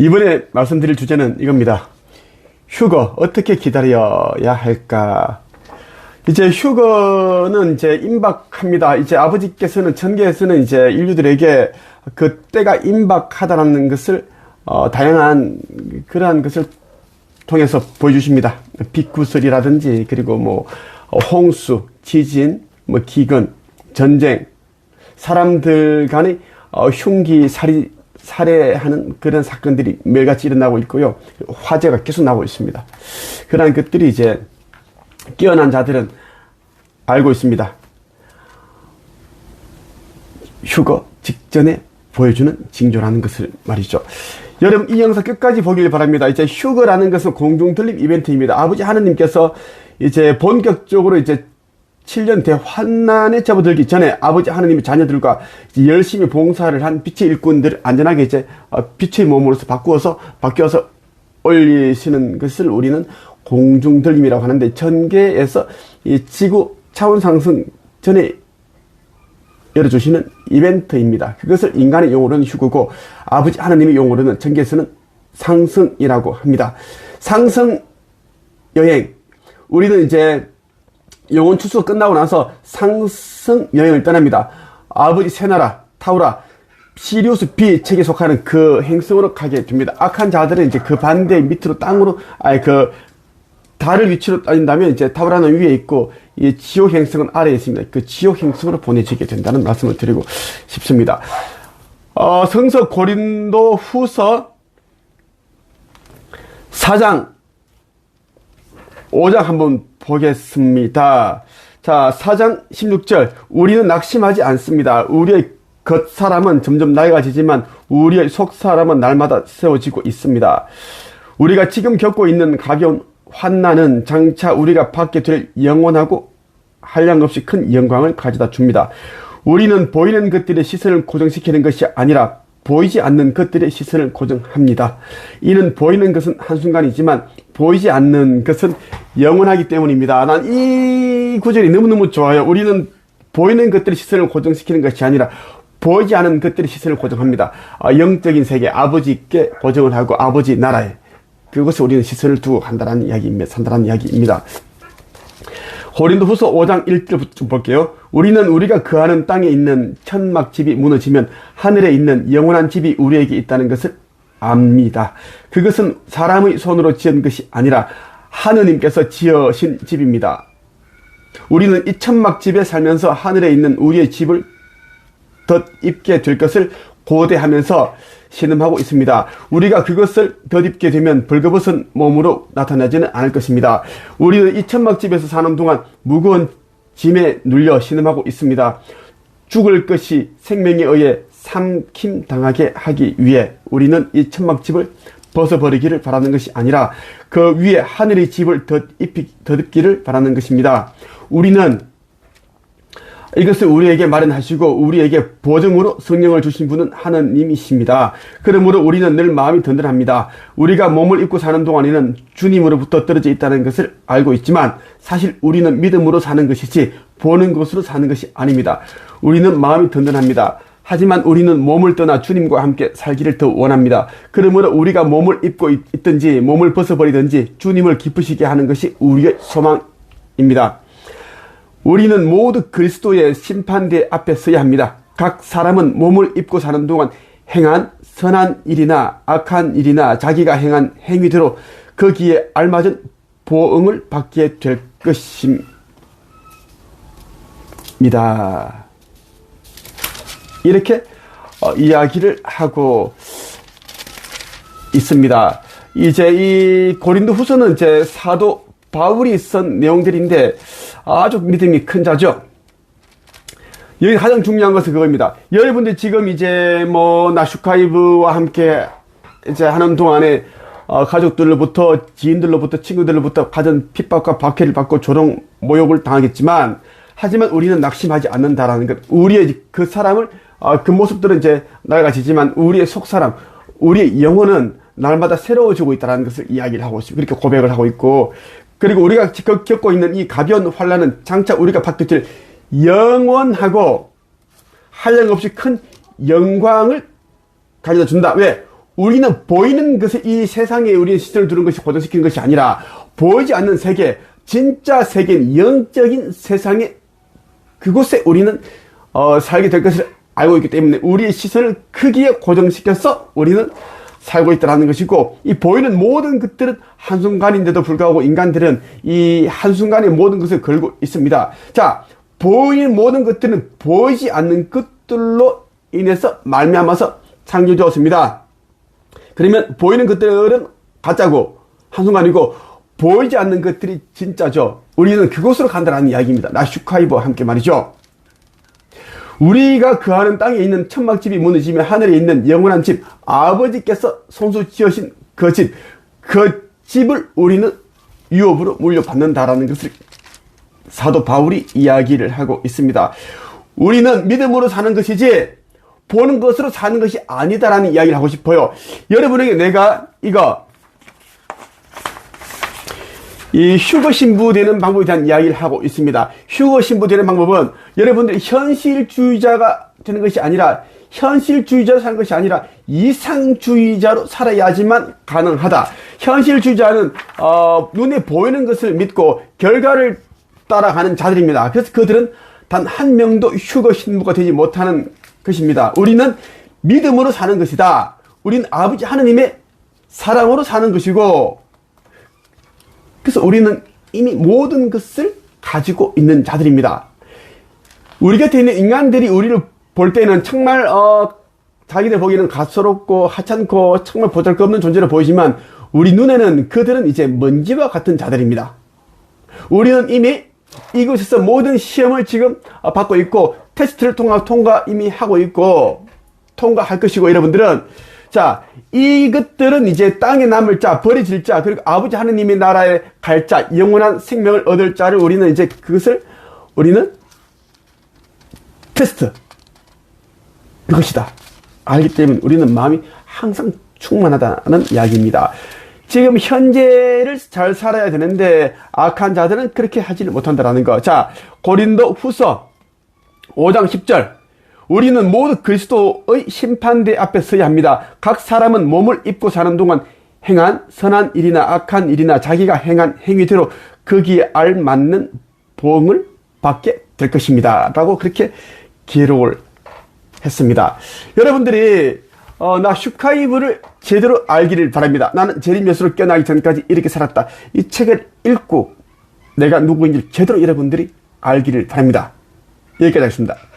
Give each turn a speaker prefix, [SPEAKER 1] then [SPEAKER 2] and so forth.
[SPEAKER 1] 이번에 말씀드릴 주제는 이겁니다. 휴거 어떻게 기다려야 할까? 이제 휴거는 이제 임박합니다. 이제 아버지께서는 천계에서는 이제 인류들에게 그 때가 임박하다라는 것을 어, 다양한 그러한 것을 통해서 보여주십니다. 빛구슬이라든지 그리고 뭐 어, 홍수, 지진, 뭐 기근, 전쟁, 사람들 간의 어, 흉기 살이 살해하는 그런 사건들이 매일같이 일어나고 있고요. 화재가 계속 나오고 있습니다. 그러한 것들이 이제 깨어난 자들은 알고 있습니다. 휴거 직전에 보여주는 징조라는 것을 말이죠. 여러분 이 영상 끝까지 보길 바랍니다. 이제 휴거라는 것은 공중 들림 이벤트입니다. 아버지 하느님께서 이제 본격적으로 이제 7년 대환난에 접어들기 전에 아버지 하느님의 자녀들과 열심히 봉사를 한 빛의 일꾼들 안전하게 이제 어, 빛의 몸으로서 바꾸어서 바뀌어서 올리시는 것을 우리는 공중들림이라고 하는데 전개에서 이 지구 차원 상승 전에 열어주시는 이벤트입니다. 그것을 인간의 용어로는 휴거고 아버지 하나님의 용어로는 전개에서는 상승이라고 합니다. 상승 여행. 우리는 이제 영혼 추수 끝나고 나서 상승 여행을 떠납니다. 아버지 새나라, 타우라, 시리우스 B 책에 속하는 그 행성으로 가게 됩니다. 악한 자들은 이제 그 반대 밑으로 땅으로, 아니 그 달을 위치로 따진다면 이제 타우라는 위에 있고 이 지옥 행성은 아래에 있습니다. 그 지옥 행성으로 보내지게 된다는 말씀을 드리고 싶습니다. 어, 성서 고린도 후서 4장 5장 한번 보겠습니다. 자, 4장 16절. 우리는 낙심하지 않습니다. 우리의 겉 사람은 점점 낡아지지만 우리의 속 사람은 날마다 세워지고 있습니다. 우리가 지금 겪고 있는 가벼운 환난은 장차 우리가 받게 될 영원하고 한량없이 큰 영광을 가져다 줍니다. 우리는 보이는 것들의 시선을 고정시키는 것이 아니라 보이지 않는 것들의 시선을 고정합니다. 이는 보이는 것은 한순간이지만 보이지 않는 것은 영원하기 때문입니다. 난 이 구절이 너무너무 좋아요. 우리는 보이는 것들의 시선을 고정시키는 것이 아니라 보이지 않은 것들의 시선을 고정합니다. 아, 영적인 세계, 아버지께 고정을 하고 아버지 나라에 그것을 우리는 시선을 두고 간다는 이야기입니다. 산다는 이야기입니다. 고린도 후서 5장 1절부터 좀 볼게요. 우리는 우리가 거하는 땅에 있는 천막 집이 무너지면 하늘에 있는 영원한 집이 우리에게 있다는 것을 압니다. 그것은 사람의 손으로 지은 것이 아니라 하느님께서 지으신 집입니다. 우리는 이 천막 집에 살면서 하늘에 있는 우리의 집을 덧입게 될 것을 고대하면서 신음하고 있습니다. 우리가 그것을 덧입게 되면 벌거벗은 몸으로 나타나지는 않을 것입니다. 우리는 이 천막집에서 사는 동안 무거운 짐에 눌려 신음하고 있습니다. 죽을 것이 생명에 의해 삼킴 당하게 하기 위해 우리는 이 천막집을 벗어버리기를 바라는 것이 아니라 그 위에 하늘의 집을 덧입기를 바라는 것입니다. 우리는 이것을 우리에게 마련하시고 우리에게 보증으로 성령을 주신 분은 하나님이십니다. 그러므로 우리는 늘 마음이 든든합니다. 우리가 몸을 입고 사는 동안에는 주님으로부터 떨어져 있다는 것을 알고 있지만 사실 우리는 믿음으로 사는 것이지 보는 것으로 사는 것이 아닙니다. 우리는 마음이 든든합니다. 하지만 우리는 몸을 떠나 주님과 함께 살기를 더 원합니다. 그러므로 우리가 몸을 입고 있든지 몸을 벗어버리든지 주님을 기쁘시게 하는 것이 우리의 소망입니다. 우리는 모두 그리스도의 심판대 앞에 서야 합니다. 각 사람은 몸을 입고 사는 동안 행한 선한 일이나 악한 일이나 자기가 행한 행위대로 거기에 알맞은 보응을 받게 될 것입니다. 이렇게 어, 이야기를 하고 있습니다. 이제 이 고린도 후서는 제 사도 바울이 쓴 내용들인데 아주 믿음이 큰 자죠. 여기 가장 중요한 것은 그겁니다. 여러분들 지금 이제 뭐 나슈카이브와 함께 이제 하는 동안에 어, 가족들로부터 지인들로부터 친구들로부터 가진 핍박과 박해를 받고 조롱 모욕을 당하겠지만 하지만 우리는 낙심하지 않는다라는 것. 우리의 그 사람을 어, 그 모습들은 이제 낡아지지만 우리의 속 사람, 우리의 영혼은 날마다 새로워지고 있다는 것을 이야기를 하고 있습니다. 그렇게 고백을 하고 있고 그리고 우리가 겪고 있는 이 가벼운 환란은 장차 우리가 받게 될 영원하고 한량없이 큰 영광을 가져다 준다. 왜? 우리는 보이는 것에 이 세상에 우리의 시선을 두는 것이 고정시키는 것이 아니라 보이지 않는 세계, 진짜 세계인 영적인 세상에 그곳에 우리는 어, 살게 될 것을 알고 있기 때문에 우리의 시선을 크기에 고정시켜서 우리는 살고 있다는 것이고 이 보이는 모든 것들은 한순간인데도 불구하고 인간들은 이 한순간의 모든 것을 걸고 있습니다. 자, 보이는 모든 것들은 보이지 않는 것들로 인해서 말미암아서 창조되었습니다. 그러면 보이는 것들은 가짜고 한순간이고 보이지 않는 것들이 진짜죠. 우리는 그곳으로 간다는 이야기입니다. 나슈카이브와 함께 말이죠. 우리가 거하는 땅에 있는 천막집이 무너지며 하늘에 있는 영원한 집, 아버지께서 손수 지으신 그 집, 그 집을 우리는 유업으로 물려받는다라는 것을 사도 바울이 이야기를 하고 있습니다. 우리는 믿음으로 사는 것이지 보는 것으로 사는 것이 아니다라는 이야기를 하고 싶어요. 여러분에게 내가 이거 이 휴거 신부 되는 방법에 대한 이야기를 하고 있습니다. 휴거 신부 되는 방법은 여러분들이 현실주의자가 되는 것이 아니라 현실주의자로 사는 것이 아니라 이상주의자로 살아야지만 가능하다. 현실주의자는 어, 눈에 보이는 것을 믿고 결과를 따라가는 자들입니다. 그래서 그들은 단 한 명도 휴거 신부가 되지 못하는 것입니다. 우리는 믿음으로 사는 것이다. 우리는 아버지 하느님의 사랑으로 사는 것이고 그래서 우리는 이미 모든 것을 가지고 있는 자들입니다. 우리 곁에 있는 인간들이 우리를 볼 때는 정말 어, 자기들 보기에는 가소롭고 하찮고 정말 보잘것없는 존재로 보이지만 우리 눈에는 그들은 이제 먼지와 같은 자들입니다. 우리는 이미 이곳에서 모든 시험을 지금 어, 받고 있고 테스트를 통과 통과 이미 하고 있고 통과할 것이고 여러분들은 자 이것들은 이제 땅에 남을 자 버려질 자 그리고 아버지 하느님의 나라에 갈 자 영원한 생명을 얻을 자를 우리는 이제 그것을 우리는 테스트 그것이다 알기 때문에 우리는 마음이 항상 충만하다는 이야기입니다. 지금 현재를 잘 살아야 되는데 악한 자들은 그렇게 하지를 못한다라는 거. 자, 고린도 후서 5장 10절. 우리는 모두 그리스도의 심판대 앞에 서야 합니다. 각 사람은 몸을 입고 사는 동안 행한 선한 일이나 악한 일이나 자기가 행한 행위대로 거기에 알맞는 보응을 받게 될 것입니다. 라고 그렇게 기록을 했습니다. 여러분들이 어, 나 슈카이브를 제대로 알기를 바랍니다. 나는 제리몇으로 깨어나기 전까지 이렇게 살았다. 이 책을 읽고 내가 누구인지 제대로 여러분들이 알기를 바랍니다. 여기까지 하겠습니다.